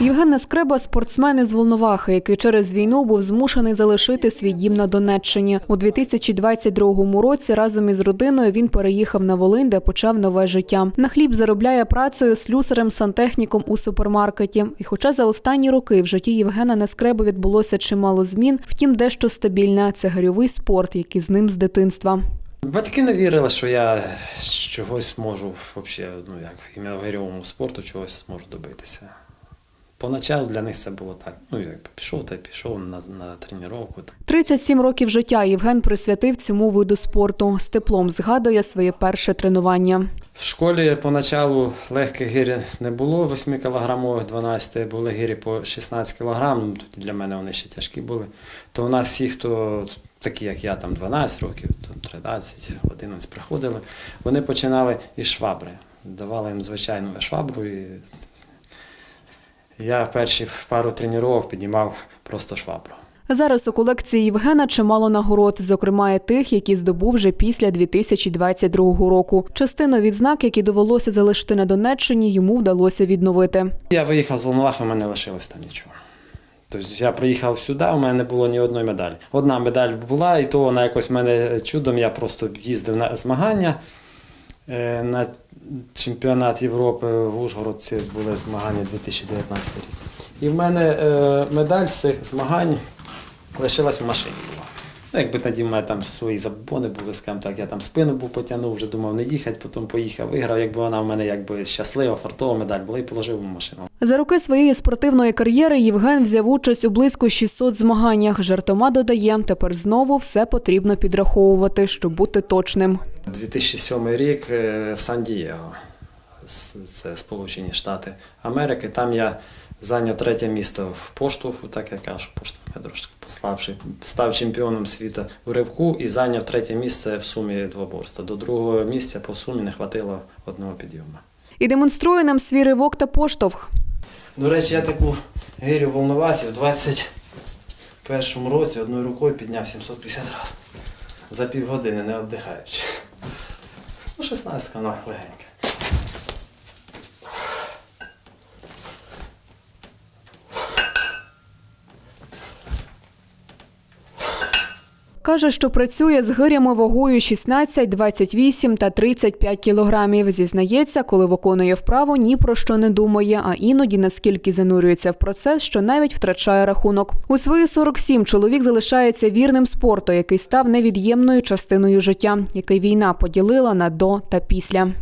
Євген Нескреба – спортсмен із Волновахи, який через війну був змушений залишити свій дім на Донеччині. У 2022 році разом із родиною він переїхав на Волинь, де почав нове життя. На хліб заробляє працею слюсарем-сантехніком у супермаркеті. І хоча за останні роки в житті Євгена Нескреба відбулося чимало змін, втім дещо стабільне – це гирьовий спорт, який з ним з дитинства. Батьки не вірили, що я чогось можу взагалі, ну як в гирьовому спорту чогось зможу добитися. Поначалу для них це було так. Ну, як пішов та пішов на, на тренування. 37 років життя Євген присвятив цьому виду спорту. З теплом згадує своє перше тренування. В школі поначалу легких гирі не було, 8 кілограмових, 12 були гирі по 16 кілограм, ну, для мене вони ще тяжкі були. То у нас всі, хто такі, як я, там 12 років, то 13, 11 приходили, вони починали із швабри. Давали їм звичайну швабру. І я перші пару тренувань піднімав просто швабру. Зараз у колекції Євгена чимало нагород, зокрема і тих, які здобув вже після 2022 року. Частину відзнак, які довелося залишити на Донеччині, йому вдалося відновити. Я виїхав з Волновахи, у мене лишилось там нічого. Тобто я приїхав сюди, у мене не було ні одної медалі. Одна медаль була, і то вона якось в мене чудом. Я просто їздив на змагання на чемпіонат Європи в Ужгородці були змагання 2019 рік. І в мене е, медаль з цих змагань лишилась в машині. Ну, якби тоді в мене там свої забони були, скажімо так, я там спину був потягнув, вже думав не їхати, потім поїхав, виграв. Якби вона в мене якби щаслива, фартова медаль була і положив в машину. За роки своєї спортивної кар'єри Євген взяв участь у близько 600 змаганнях. Жартома додає, тепер знову все потрібно підраховувати, щоб бути точним. 2007 рік е, в Сан-Дієго, це Сполучені Штати Америки. Там я зайняв третє місто в поштовху, так я кажу, пошта я трошки послабший. Став чемпіоном світу у ривку і зайняв третє місце в сумі двоборства. До другого місця по сумі не хватило одного підйому. І демонструє нам свій ривок та поштовх. До речі, я таку гирю волновасі в 21 році одною рукою підняв 750 разів. За півгодини, не віддихаючи. Ну, 16 вона легенька. Каже, що працює з гирями вагою 16, 28 та 35 кілограмів. Зізнається, коли виконує вправу, ні про що не думає, а іноді наскільки занурюється в процес, що навіть втрачає рахунок. У свої 47 чоловік залишається вірним спорту, який став невід'ємною частиною життя, який війна поділила на до та після.